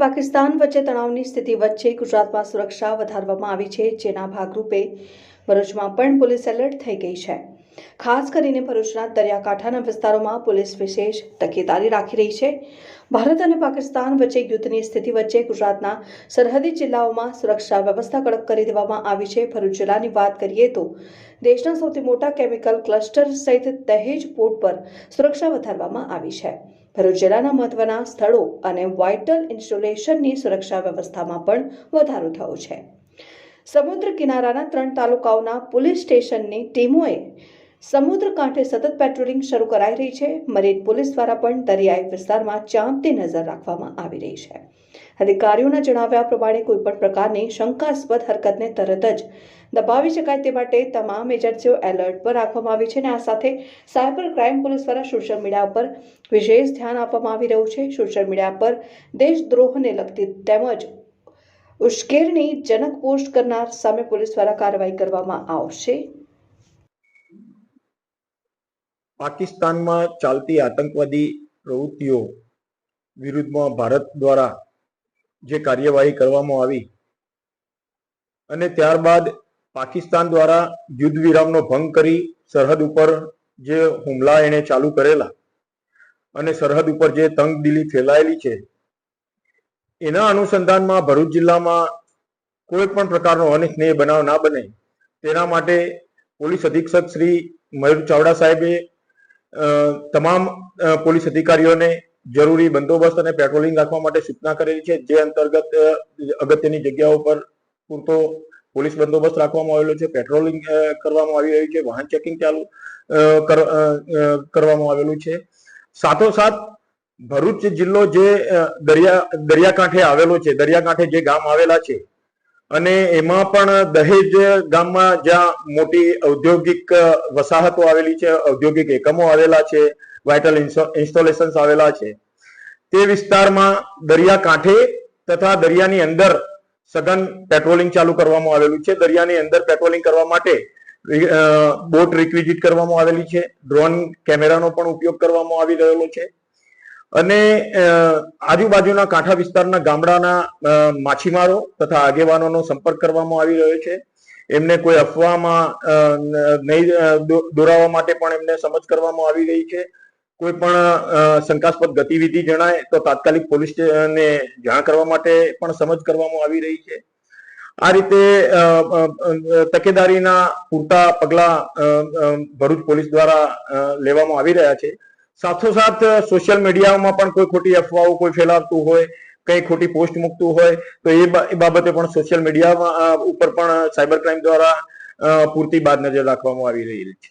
પાકિસ્તાન વચ્ચે તણાવની સ્થિતિ વચ્ચે ગુજરાતમાં સુરક્ષા વધારવામાં આવી છે, જેના ભાગરૂપે ભરૂચમાં પણ પોલીસ એલર્ટ થઈ ગઈ છે. ખાસ કરીને ભરૂચના દરિયાકાંઠાના વિસ્તારોમાં પોલીસ વિશેષ તકેદારી રાખી રહી છે. ભારત અને પાકિસ્તાન વચ્ચે યુદ્ધની સ્થિતિ વચ્ચે ગુજરાતના સરહદી જિલ્લાઓમાં સુરક્ષા વ્યવસ્થા કડક કરી દેવામાં આવી છે. ભરૂચ જિલ્લાની વાત કરીએ તો દેશના સૌથી મોટા કેમિકલ ક્લસ્ટર સહિત દહેજ પોર્ટ પર સુરક્ષા વધારવામાં આવી છે. ભરૂચ મહત્વના સ્થળો અને વાઇટલ ઇન્સ્ટોલેશનની સુરક્ષા વ્યવસ્થામાં પણ વધારો થયો છે. સમુદ્ર કિનારાના ત્રણ તાલુકાઓના પોલીસ સ્ટેશનની ટીમોએ સમુદ્ર કાંઠે સતત પેટ્રોલિંગ શરૂ કરાઈ રહી છે. મરીન પોલીસ દ્વારા પણ દરિયાઈ વિસ્તારમાં ચાંપતી નજર રાખવામાં આવી રહી છે. અધિકારીઓના જણાવ્યા પ્રમાણે કોઈપણ પ્રકારની શંકાસ્પદ હરકતને તરત જ દબાવી શકાય તે માટે તમામ એજન્સીઓ એલર્ટ પર રાખવામાં આવી છે અને આ સાથે સાયબર ક્રાઇમ પોલીસ દ્વારા સોશિયલ મીડિયા પર વિશેષ ધ્યાન આપવામાં આવી રહ્યું છે. સોશિયલ મીડિયા પર દેશદ્રોહને લગતી તેમજ ઉશ્કેરણી જનક પોસ્ટ કરનાર સામે પોલીસ દ્વારા કાર્યવાહી કરવામાં આવશે. પાકિસ્તાનમાં ચાલતી આતંકવાદી પ્રવૃત્તિઓ વિરુદ્ધમાં ભારત દ્વારા જે કાર્યવાહી કરવામાં આવી અને ત્યારબાદ પાકિસ્તાન દ્વારા યુદ્ધ વિરામનો ભંગ કરી સરહદ ઉપર જે હુમલા એણે ચાલુ કરેલા અને સરહદ ઉપર જે તંગદિલી ફેલાયેલી છે, એના અનુસંધાનમાં ભરૂચ જિલ્લામાં કોઈ પણ પ્રકારનો અનિચ્છનીય બનાવ ના બને તેના માટે પોલીસ અધિક્ષક શ્રી મયુર ચાવડા સાહેબે તમામ પોલીસ અધિકારીઓને જરૂરી બંદોબસ્ત અને પેટ્રોલિંગ રાખવા માટે સૂચના કરેલી છે, જે અંતર્ગત અગત્યની જગ્યાઓ પર પૂરતો પોલીસ બંદોબસ્ત રાખવામાં આવેલો છે પેટ્રોલિંગ કરવામાં આવી રહ્યું છે, વાહન ચેકિંગ ચાલુ કરવામાં આવેલું છે. સાથોસાથ, ભરૂચ જિલ્લો જે દરિયા, દરિયાકાંઠે આવેલો છે, દરિયાકાંઠે જે ગામ આવેલા છે, અને એમાં પણ દહેજ ગામમાં જ્યાં મોટી ઔદ્યોગિક વસાહતો આવેલી છે, ઔદ્યોગિક એકમો આવેલા છે વાઇટલ ઇન્સ્ટોલેશન્સ આવેલા છે. તે વિસ્તારમાં દરિયા કાંઠે તથા દરિયાની અંદર સઘન પેટ્રોલિંગ ચાલુ કરવામાં આવેલું છે. દરિયાની અંદર પેટ્રોલિંગ કરવા માટે બોટ રિક્વિઝિટ કરવામાં આવેલી છે. ડ્રોન કેમેરાનો પણ ઉપયોગ કરવામાં આવી રહેલો છે. અને આજુબાજુના કાંઠા વિસ્તારના ગામડાના માછીમારો તથા આગેવાનોનો સંપર્ક કરવામાં આવી રહ્યો છે. એમને કોઈ અફવામાં નહીં દોરાવા માટે પણ એમને સમજ કરવામાં આવી રહી છે. કોઈ પણ શંકાસ્પદ ગતિવિધિ જણાય તો તાત્કાલિક પોલીસ ને જાણ કરવા માટે પણ સમજ કરવામાં આવી રહી છે. આ રીતે તકેદારીના પૂરતા પગલા ભરૂચ પોલીસ દ્વારા લેવામાં આવી રહ્યા છે. સાથોસાથ, સોશિયલ મીડિયામાં પણ કોઈ ખોટી અફવાઓ, કોઈ ફેલાવતું હોય, કઈ ખોટી પોસ્ટ મૂકતું હોય, તો એ બાબતે પણ સોશિયલ મીડિયા ઉપર પણ સાયબર ક્રાઇમ દ્વારા પૂરતી બાદ નજર રાખવામાં આવી રહી છે.